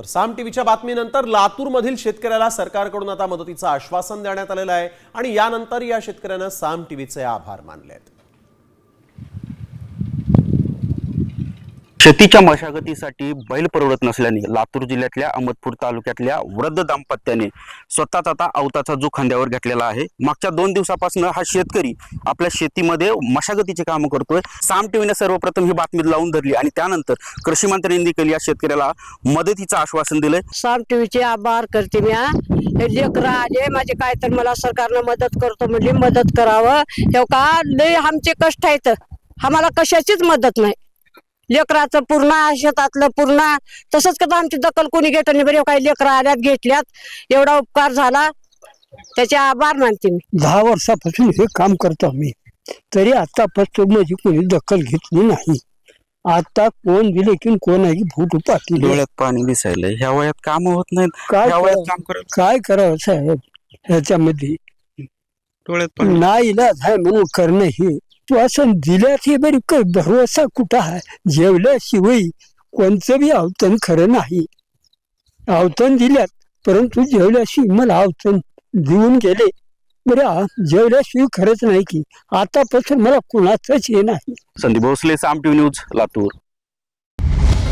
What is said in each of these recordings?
तर साम टीव्हीच्या बातमीनंतर लातूरमधील शेतकऱ्याला सरकारकडून आता मदतीचं आश्वासन देण्यात आलेलं आहे आणि यानंतर या शेतकऱ्यानं साम टीव्हीचे आभार मानले आहेत शेतीच्या मशागतीसाठी बैल परवडत नसल्याने लातूर जिल्ह्यातल्या अहमदपूर तालुक्यातल्या वृद्ध दाम्पत्याने स्वतःच आता अवताचा जो खांद्यावर घेतलेला आहे मागच्या दोन दिवसापासून हा शेतकरी आपल्या शेतीमध्ये मशागतीचे काम करतोय. साम टीव्हीने सर्वप्रथम ही बातमी लावून धरली आणि त्यानंतर कृषी मंत्र्यांनी देखील या शेतकऱ्याला मदतीचं आश्वासन दिलंय. साम टीव्हीचे आभार करते मी हा. हे लेकरं आले माझे काय तर मला सरकारनं मदत करतो म्हणजे मदत करावं. हे का लय आमचे कष्ट आहेत. आम्हाला कशाचीच मदत नाही. लेकराचं पूर्ण शेतातलं पूर्ण. तसंच कसं आमची दखल कोणी घेत नाही बरे? काही लेकरं आल्यात घेतल्यात. एवढा उपकार झाला. त्याचे आभार मानते मी. दहा वर्षापासून हे काम करतो आम्ही. तरी आतापासून माझी कोणी दखल घेतली नाही. आता कोण दिले की कोण आहे फुट पाटील. डोळ्यात पाणी दिसायलंय. ह्या वयात काम होत नाहीत. काय ह्या वयात करावं? काम करायला काय करावं साहेब? ह्याच्यामध्ये डोळ्यात पाणी. ना इलाज आहे म्हणून करणं हे तू असं दिल्यात हे बरी काय भरोसा कुठं आहे? जेवल्याशिवाय कोणचं बी अवतन खरं नाही. अवतन दिल्यात परंतु जेवल्याशिवाय मला अवतन देऊन गेले. बरे जेवल्याशिवाय खरंच नाही की. आतापासून मला कुणाचंच हे नाही. Sandeep Bhosale Saam TV news Latur.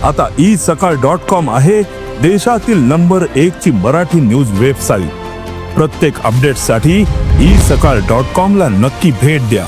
आता ई सकाळ डॉट कॉम आहे देशातील नंबर एक ची मराठी न्यूज वेबसाईट. प्रत्येक अपडेटसाठी ई सकाळ डॉट कॉम ला नक्की भेट द्या.